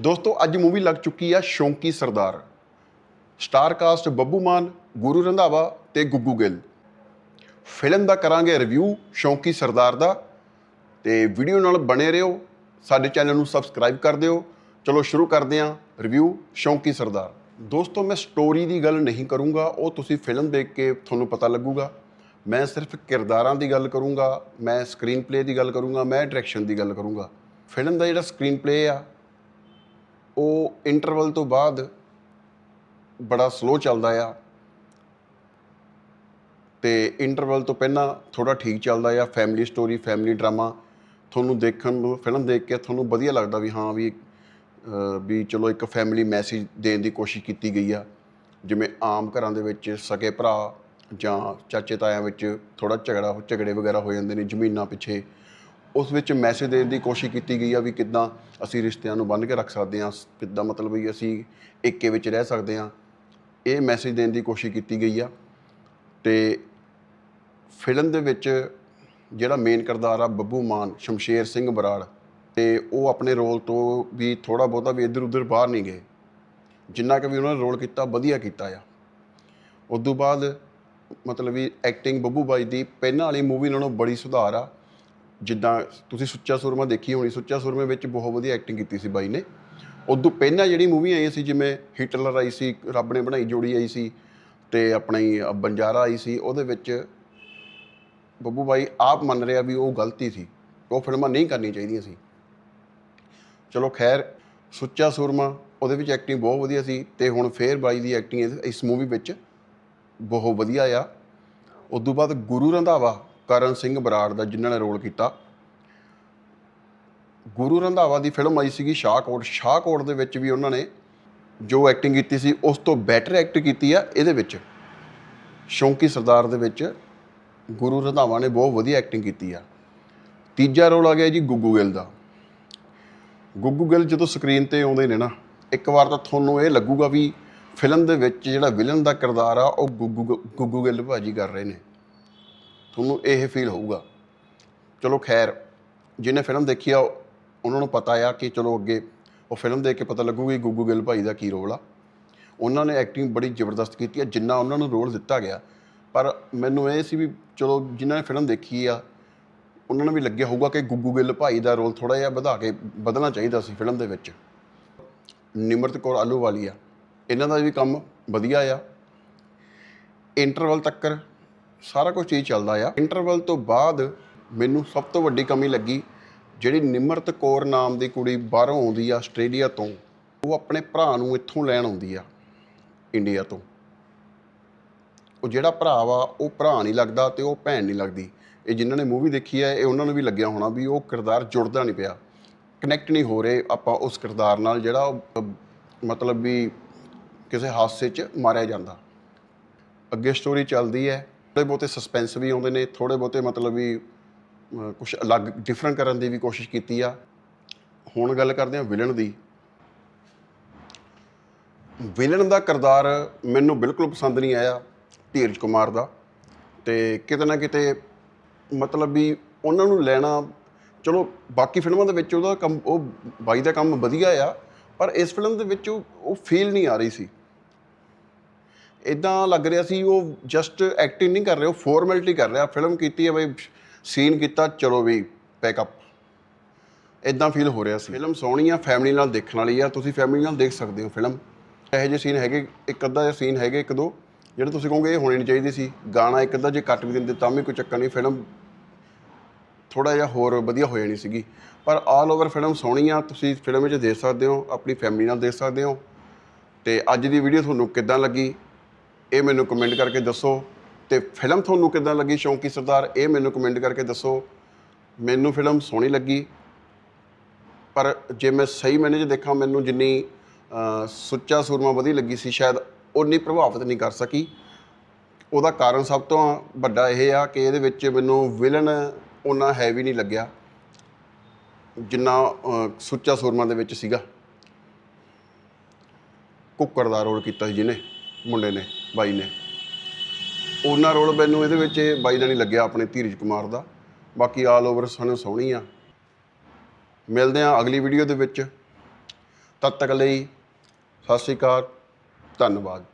ਦੋਸਤੋ, ਅੱਜ ਮੂਵੀ ਲੱਗ ਚੁੱਕੀ ਆ ਸ਼ੌਂਕੀ ਸਰਦਾਰ। ਸਟਾਰ ਕਾਸਟ ਬੱਬੂ ਮਾਨ, ਗੁਰੂ ਰੰਧਾਵਾ ਤੇ ਗੁੱਗੂ ਗਿੱਲ। ਫਿਲਮ ਦਾ ਕਰਾਂਗੇ ਰਿਵਿਊ ਸ਼ੌਂਕੀ ਸਰਦਾਰ ਦਾ ਤੇ ਵੀਡੀਓ ਨਾਲ ਬਣੇ ਰਹੋ। ਸਾਡੇ ਚੈਨਲ ਨੂੰ ਸਬਸਕ੍ਰਾਈਬ ਕਰ ਦਿਓ। ਚਲੋ, ਸ਼ੁਰੂ ਕਰਦੇ ਹਾਂ ਰਿਵਿਊ ਸ਼ੌਂਕੀ ਸਰਦਾਰ। ਦੋਸਤੋ, ਮੈਂ ਸਟੋਰੀ ਦੀ ਗੱਲ ਨਹੀਂ ਕਰੂੰਗਾ, ਉਹ ਤੁਸੀਂ ਫਿਲਮ ਦੇਖ ਕੇ ਤੁਹਾਨੂੰ ਪਤਾ ਲੱਗੂਗਾ। ਮੈਂ ਸਿਰਫ ਕਿਰਦਾਰਾਂ ਦੀ ਗੱਲ ਕਰੂੰਗਾ, ਮੈਂ ਸਕਰੀਨ ਪਲੇ ਦੀ ਗੱਲ ਕਰੂੰਗਾ, ਮੈਂ ਡਾਇਰੈਕਸ਼ਨ ਦੀ ਗੱਲ ਕਰੂੰਗਾ। ਫਿਲਮ ਦਾ ਜਿਹੜਾ ਸਕਰੀਨ ਪਲੇ ਆ ਉਹ ਇੰਟਰਵਲ ਤੋਂ ਬਾਅਦ ਬੜਾ ਸਲੋ ਚੱਲਦਾ ਆ। ਤੇ ਇੰਟਰਵਲ ਤੋਂ ਪਹਿਲਾਂ ਥੋੜਾ ਠੀਕ ਚੱਲਦਾ ਆ ਫੈਮਿਲੀ ਸਟੋਰੀ ਫੈਮਿਲੀ ਡਰਾਮਾ ਤੁਹਾਨੂੰ ਦੇਖਣ ਨੂੰ, ਫਿਲਮ ਦੇਖ ਕੇ ਤੁਹਾਨੂੰ ਵਧੀਆ ਲੱਗਦਾ ਵੀ ਹਾਂ ਵੀ ਵੀ ਚਲੋ ਇੱਕ ਫੈਮਿਲੀ ਮੈਸੇਜ ਦੇਣ ਦੀ ਕੋਸ਼ਿਸ਼ ਕੀਤੀ ਗਈ ਆ। ਜਿਵੇਂ ਆਮ ਘਰਾਂ ਦੇ ਵਿੱਚ ਸਕੇ ਭਰਾ ਜਾਂ ਚਾਚੇ ਤਾਇਆਂ ਵਿੱਚ ਥੋੜਾ ਝਗੜਾ, ਝਗੜੇ ਵਗੈਰਾ ਹੋ ਜਾਂਦੇ ਨੇ ਜ਼ਮੀਨਾਂ ਪਿੱਛੇ। ਉਸ ਵਿੱਚ ਮੈਸੇਜ ਦੇਣ ਦੀ ਕੋਸ਼ਿਸ਼ ਕੀਤੀ ਗਈ ਆ ਵੀ ਕਿੱਦਾਂ ਅਸੀਂ ਰਿਸ਼ਤਿਆਂ ਨੂੰ ਬੰਨ੍ਹ ਕੇ ਰੱਖ ਸਕਦੇ ਹਾਂ, ਕਿੱਦਾਂ ਮਤਲਬ ਵੀ ਅਸੀਂ ਏਕੇ ਵਿੱਚ ਰਹਿ ਸਕਦੇ ਹਾਂ। ਇਹ ਮੈਸੇਜ ਦੇਣ ਦੀ ਕੋਸ਼ਿਸ਼ ਕੀਤੀ ਗਈ ਆ ਤੇ ਫਿਲਮ ਦੇ ਵਿੱਚ ਜਿਹੜਾ ਮੇਨ ਕਿਰਦਾਰ ਆ ਬੱਬੂ ਮਾਨ, ਸ਼ਮਸ਼ੇਰ ਸਿੰਘ ਬਰਾੜ ਤੇ ਉਹ ਆਪਣੇ ਰੋਲ ਤੋਂ ਵੀ ਥੋੜਾ ਬਹੁਤਾ ਵੀ ਇੱਧਰ ਉੱਧਰ ਬਾਹਰ ਨਹੀਂ ਗਏ। ਜਿੰਨਾ ਕਿ ਵੀ ਉਹਨਾਂ ਨੇ ਰੋਲ ਕੀਤਾ, ਵਧੀਆ ਕੀਤਾ ਆ। ਉਸ ਤੋਂ ਬਾਅਦ ਮਤਲਬ ਵੀ ਐਕਟਿੰਗ ਬੱਬੂ ਬਾਈ ਦੀ ਪਹਿਲਾਂ ਵਾਲੀ ਮੂਵੀ ਨਾਲੋਂ ਬੜੀ ਸੁਧਾਰ ਆ। ਜਿੱਦਾਂ ਤੁਸੀਂ ਸੁੱਚਾ ਸੁਰਮਾ ਦੇਖੀ ਹੋਣੀ, ਸੁੱਚਾ ਸੁਰਮੇ ਵਿੱਚ ਬਹੁਤ ਵਧੀਆ ਐਕਟਿੰਗ ਕੀਤੀ ਸੀ ਬਾਈ ਨੇ। ਉਦੋਂ ਪਹਿਲਾਂ ਜਿਹੜੀ ਮੂਵੀ ਆਈ ਸੀ, ਜਿਵੇਂ ਹਿਟਲਰ ਆਈ ਸੀ, ਰੱਬ ਨੇ ਬਣਾਈ ਜੋੜੀ ਆਈ ਸੀ, ਤੇ ਆਪਣੀ ਬੰਜਾਰਾ ਆਈ ਸੀ, ਉਹਦੇ ਵਿੱਚ ਬੱਬੂ ਬਾਈ ਆਪ ਮੰਨ ਰਿਹਾ ਵੀ ਉਹ ਗਲਤੀ ਸੀ, ਉਹ ਫਿਲਮਾਂ ਨਹੀਂ ਕਰਨੀਆਂ ਚਾਹੀਦੀਆਂ ਸੀ। ਚਲੋ ਖੈਰ, ਸੁੱਚਾ ਸੁਰਮਾ, ਉਹਦੇ ਵਿੱਚ ਐਕਟਿੰਗ ਬਹੁਤ ਵਧੀਆ ਸੀ, ਤੇ ਹੁਣ ਫੇਰ ਬਾਈ ਦੀ ਐਕਟਿੰਗ ਇਸ ਮੂਵੀ ਵਿੱਚ ਬਹੁਤ ਵਧੀਆ ਆ। ਉਸ ਤੋਂ ਬਾਅਦ ਗੁਰੂ ਰੰਧਾਵਾ ਕਰਨ ਸਿੰਘ ਬਰਾੜ ਦਾ ਜਿਨ੍ਹਾਂ ਨੇ ਰੋਲ ਕੀਤਾ। ਗੁਰੂ ਰੰਧਾਵਾ ਦੀ ਫਿਲਮ ਆਈ ਸੀਗੀ ਸ਼ਾਹਕੋਟ ਸ਼ਾਹਕੋਟ ਦੇ ਵਿੱਚ ਵੀ ਉਹਨਾਂ ਨੇ ਜੋ ਐਕਟਿੰਗ ਕੀਤੀ ਸੀ, ਉਸ ਤੋਂ ਬੈਟਰ ਐਕਟ ਕੀਤੀ ਆ ਇਹਦੇ ਵਿੱਚ। ਸ਼ੌਂਕੀ ਸਰਦਾਰ ਦੇ ਵਿੱਚ ਗੁਰੂ ਰੰਧਾਵਾ ਨੇ ਬਹੁਤ ਵਧੀਆ ਐਕਟਿੰਗ ਕੀਤੀ ਆ। ਤੀਜਾ ਰੋਲ ਆ ਗਿਆ ਜੀ ਗੁੱਗੂ ਗਿੱਲ ਦਾ। ਗੁੱਗੂ ਗਿੱਲ ਜਦੋਂ ਸਕਰੀਨ ਤੇ ਆਉਂਦੇ ਨੇ ਨਾ, ਇੱਕ ਵਾਰ ਤਾਂ ਤੁਹਾਨੂੰ ਇਹ ਲੱਗੂਗਾ ਵੀ ਫਿਲਮ ਦੇ ਵਿੱਚ ਜਿਹੜਾ ਵਿਲਨ ਦਾ ਕਿਰਦਾਰ ਆ, ਉਹ ਗੁੱਗੂ ਗੁੱਗੂ ਗਿੱਲ ਭਾਜੀ ਕਰ ਰਹੇ ਨੇ। ਤੁਹਾਨੂੰ ਇਹ ਫੀਲ ਹੋਊਗਾ। ਚਲੋ ਖੈਰ, ਜਿਹਨੇ ਫਿਲਮ ਦੇਖੀ ਆ, ਉਹਨਾਂ ਨੂੰ ਪਤਾ ਆ ਕਿ ਚਲੋ ਅੱਗੇ ਉਹ ਫਿਲਮ ਦੇਖ ਕੇ ਪਤਾ ਲੱਗੂਗੀ ਗੁੱਗੂ ਗਿੱਲ ਭਾਈ ਦਾ ਕੀ ਰੋਲ ਆ। ਉਹਨਾਂ ਨੇ ਐਕਟਿੰਗ ਬੜੀ ਜ਼ਬਰਦਸਤ ਕੀਤੀ ਆ, ਜਿੰਨਾ ਉਹਨਾਂ ਨੂੰ ਰੋਲ ਦਿੱਤਾ ਗਿਆ। ਪਰ ਮੈਨੂੰ ਇਹ ਸੀ ਵੀ ਚਲੋ ਜਿਨ੍ਹਾਂ ਨੇ ਫਿਲਮ ਦੇਖੀ ਆ, ਉਹਨਾਂ ਨੂੰ ਵੀ ਲੱਗਿਆ ਹੋਊਗਾ ਕਿ ਗੁੱਗੂ ਗਿੱਲ ਭਾਈ ਦਾ ਰੋਲ ਥੋੜਾ ਜਿਹਾ ਵਧਾ ਕੇ ਬਦਲਣਾ ਚਾਹੀਦਾ ਸੀ ਫਿਲਮ ਦੇ ਵਿੱਚ। ਨਿਮਰਤ ਕੌਰ ਆਲੂ ਆਲੂਵਾਲੀਆ ਇਹਨਾਂ ਦਾ ਵੀ ਕੰਮ ਵਧੀਆ ਆ। ਇੰਟਰਵਲ ਤੱਕਰ ਸਾਰਾ ਕੁਝ ਚੀਜ਼ ਚੱਲਦਾ ਆ। ਇੰਟਰਵਲ ਤੋਂ ਬਾਅਦ ਮੈਨੂੰ ਸਭ ਤੋਂ ਵੱਡੀ ਕਮੀ ਲੱਗੀ ਜਿਹੜੀ ਨਿਮਰਤ ਕੌਰ ਨਾਮ ਦੀ ਕੁੜੀ ਬਾਹਰੋਂ ਆਉਂਦੀ ਆ ਆਸਟ੍ਰੇਲੀਆ ਤੋਂ ਉਹ ਆਪਣੇ ਭਰਾ ਨੂੰ ਇੱਥੋਂ ਲੈਣ ਆਉਂਦੀ ਆ ਇੰਡੀਆ ਤੋਂ। ਉਹ ਜਿਹੜਾ ਭਰਾ ਵਾ ਉਹ ਭਰਾ ਨਹੀਂ ਲੱਗਦਾ ਤੇ ਉਹ ਭੈਣ ਨਹੀਂ ਲੱਗਦੀ। ਇਹ ਜਿਨ੍ਹਾਂ ਨੇ ਮੂਵੀ ਦੇਖੀ ਹੈ ਇਹ ਉਹਨਾਂ ਨੂੰ ਵੀ ਲੱਗਿਆ ਹੋਣਾ ਵੀ ਉਹ ਕਿਰਦਾਰ ਜੁੜਦਾ ਨਹੀਂ ਪਿਆ। ਕਨੈਕਟ ਨਹੀਂ ਹੋ ਰਹੇ ਆਪਾਂ ਉਸ ਕਿਰਦਾਰ ਨਾਲ ਜਿਹੜਾ ਉਹ, ਮਤਲਬ ਵੀ ਕਿਸੇ ਹਾਦਸੇ 'ਚ ਮਾਰਿਆ ਜਾਂਦਾ। ਅੱਗੇ ਸਟੋਰੀ ਚੱਲਦੀ ਹੈ ਥੋੜੇ ਬਹੁਤੇ ਸਸਪੈਂਸ ਵੀ ਆਉਂਦੇ ਨੇ ਥੋੜੇ ਬਹੁਤੇ ਮਤਲਬ ਵੀ ਕੁਝ ਅਲੱਗ ਡਿਫਰੈਂਟ ਕਰਨ ਦੀ ਵੀ ਕੋਸ਼ਿਸ਼ ਕੀਤੀ ਆ। ਹੁਣ ਗੱਲ ਕਰਦੇ ਹਾਂ ਵਿਲਨ ਦੀ। ਵਿਲਨ ਦਾ ਕਿਰਦਾਰ ਮੈਨੂੰ ਬਿਲਕੁਲ ਪਸੰਦ ਨਹੀਂ ਆਇਆ ਧੀਰਜ ਕੁਮਾਰ ਦਾ। ਤੇ ਕਿਤੇ ਨਾ ਕਿਤੇ ਮਤਲਬ ਵੀ ਉਹਨਾਂ ਨੂੰ ਲੈਣਾ, ਚਲੋ ਬਾਕੀ ਫਿਲਮਾਂ ਦੇ ਵਿੱਚ ਉਹਦਾ ਕੰਮ, ਉਹ ਬਾਈ ਦਾ ਕੰਮ ਵਧੀਆ ਆ, ਪਰ ਇਸ ਫਿਲਮ ਦੇ ਵਿੱਚ ਉਹ ਉਹ ਫੀਲ ਨਹੀਂ ਆ ਰਹੀ ਸੀ। ਇਦਾਂ ਲੱਗ ਰਿਹਾ ਸੀ, ਉਹ ਜਸਟ ਐਕਟਿੰਗ ਨਹੀਂ ਕਰ ਰਿਹਾ, ਉਹ ਫਾਰਮੈਲਿਟੀ ਕਰ ਰਿਹਾ। ਫਿਲਮ ਕੀਤੀ ਹੈ ਬਈ ਸੀਨ ਕੀਤਾ, ਚਲੋ ਵੀ ਪੈਕਅਪ ਇਦਾਂ ਫੀਲ ਹੋ ਰਿਹਾ ਸੀ। ਫਿਲਮ ਸੋਹਣੀ ਆ ਫੈਮਿਲੀ ਨਾਲ ਦੇਖਣ ਵਾਲੀ ਆ। ਤੁਸੀਂ ਫੈਮਿਲੀ ਨਾਲ ਦੇਖ ਸਕਦੇ ਹੋ ਫਿਲਮ ਇਹੋ ਜਿਹੇ ਸੀਨ ਹੈਗੇ, ਇੱਕ ਅੱਧਾ ਜਿਹਾ ਸੀਨ ਹੈਗੇ, ਇੱਕ ਦੋ। ਜਿਹੜੇ ਤੁਸੀਂ ਕਹੋਗੇ ਇਹ ਹੋਣੇ ਨਹੀਂ ਚਾਹੀਦੇ ਸੀ। ਗਾਣਾ ਇੱਕ ਅੱਧਾ ਜੇ ਕੱਟ ਵੀ ਦਿੰਦੇ, ਤਾਂ ਵੀ ਕੋਈ ਚੱਕਰ ਨਹੀਂ। ਫਿਲਮ ਥੋੜਾ ਜਿਹਾ ਹੋਰ ਵਧੀਆ ਹੋ ਜਾਣੀ ਸੀਗੀ। ਪਰ ਆਲ ਓਵਰ ਫਿਲਮ ਸੋਹਣੀ ਆ। ਤੁਸੀਂ ਫਿਲਮ ਵਿੱਚ ਦੇਖ ਸਕਦੇ ਹੋ, ਆਪਣੀ ਫੈਮਿਲੀ ਨਾਲ ਦੇਖ ਸਕਦੇ ਹੋ। ਤੇ ਅੱਜ ਦੀ ਵੀਡੀਓ ਤੁਹਾਨੂੰ ਕਿੱਦਾਂ ਲੱਗੀ? ਇਹ ਮੈਨੂੰ ਕਮੈਂਟ ਕਰਕੇ ਦੱਸੋ। ਤੇ ਫਿਲਮ ਤੁਹਾਨੂੰ ਕਿੱਦਾਂ ਲੱਗੀ ਸ਼ੌਂਕੀ ਸਰਦਾਰ? ਇਹ ਮੈਨੂੰ ਕਮੈਂਟ ਕਰਕੇ ਦੱਸੋ। ਮੈਨੂੰ ਫਿਲਮ ਸੋਹਣੀ ਲੱਗੀ। ਪਰ ਜੇ ਮੈਂ ਸਹੀ ਮੈਨੇ ਜੇ ਦੇਖਾਂ, ਮੈਨੂੰ ਜਿੰਨੀ ਸੁੱਚਾ ਸੂਰਮਾ ਵਧੀਆ ਲੱਗੀ ਸੀ, ਸ਼ਾਇਦ ਉਨੀ ਪ੍ਰਭਾਵਿਤ ਨਹੀਂ ਕਰ ਸਕੀ। ਉਹਦਾ ਕਾਰਨ ਸਭ ਤੋਂ ਵੱਡਾ ਇਹ ਆ ਕਿ ਇਹਦੇ ਵਿੱਚ ਮੈਨੂੰ ਵਿਲਨ ਉਹਨਾਂ ਹੈਵੀ ਨਹੀਂ ਲੱਗਿਆ, ਜਿੰਨਾ ਸੁੱਚਾ ਸੂਰਮਾ ਦੇ ਵਿੱਚ ਸੀਗਾ। ਕੁੱਕਰ ਦਾ ਰੋਲ ਕੀਤਾ ਸੀ ਜਿਹਨੇ, ਮੁੰਡੇ ਨੇ। ਬਾਈ ਨੇ। ਉਹਨਾਂ ਰੋਲ ਮੈਨੂੰ ਇਹਦੇ ਵਿੱਚ ਇਹ ਬਾਈ ਦਾ ਨਹੀਂ ਲੱਗਿਆ ਆਪਣੇ ਧੀਰਜ ਕੁਮਾਰ ਦਾ। ਬਾਕੀ ਆਲ ਓਵਰ ਸਾਨੂੰ, ਸੋਹਣੀ ਆ। ਮਿਲਦੇ ਹਾਂ ਅਗਲੀ ਵੀਡੀਓ ਦੇ ਵਿੱਚ। ਤਦ ਤੱਕ ਲਈ ਸਤਿ ਸ਼੍ਰੀ ਅਕਾਲ, ਧੰਨਵਾਦ।